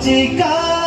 几个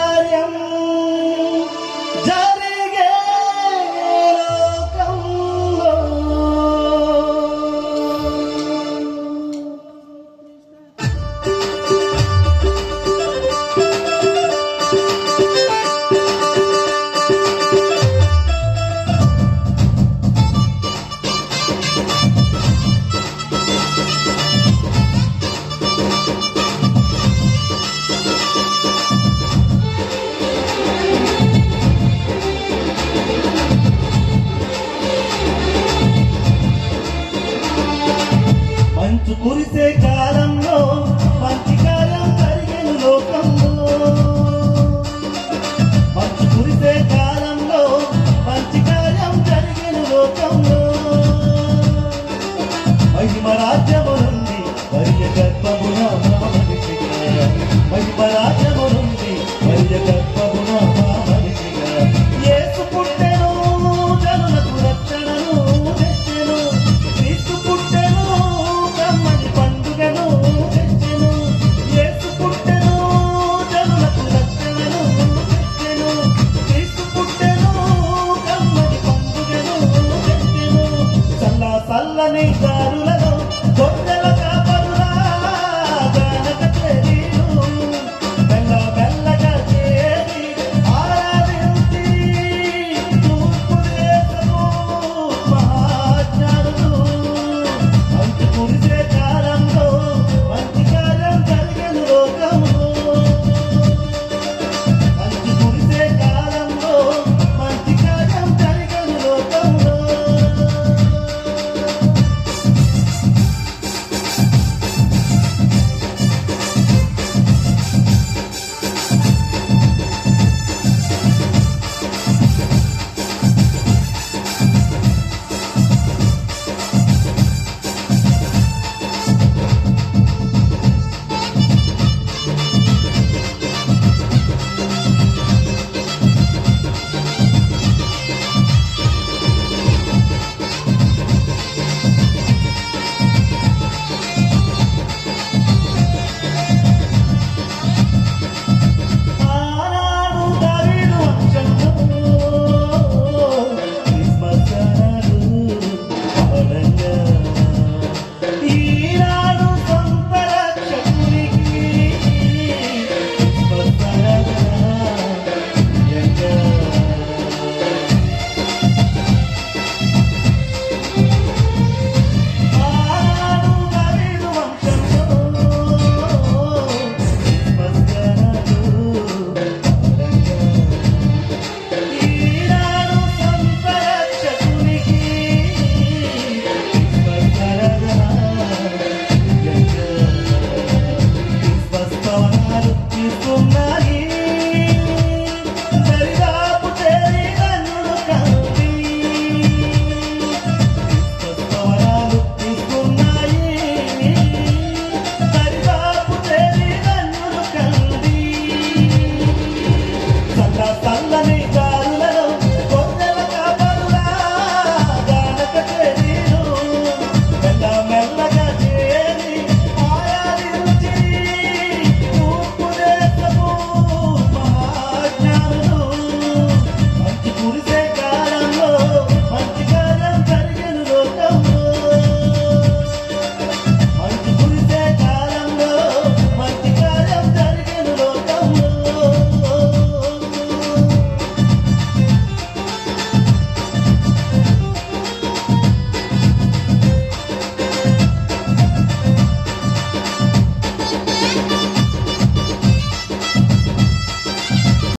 చల్లని దారులలో కొండల కాపరులా గనక చేరీను మెల్ల మెల్లగా చేరి ఆరాధించి తూర్పు దేశము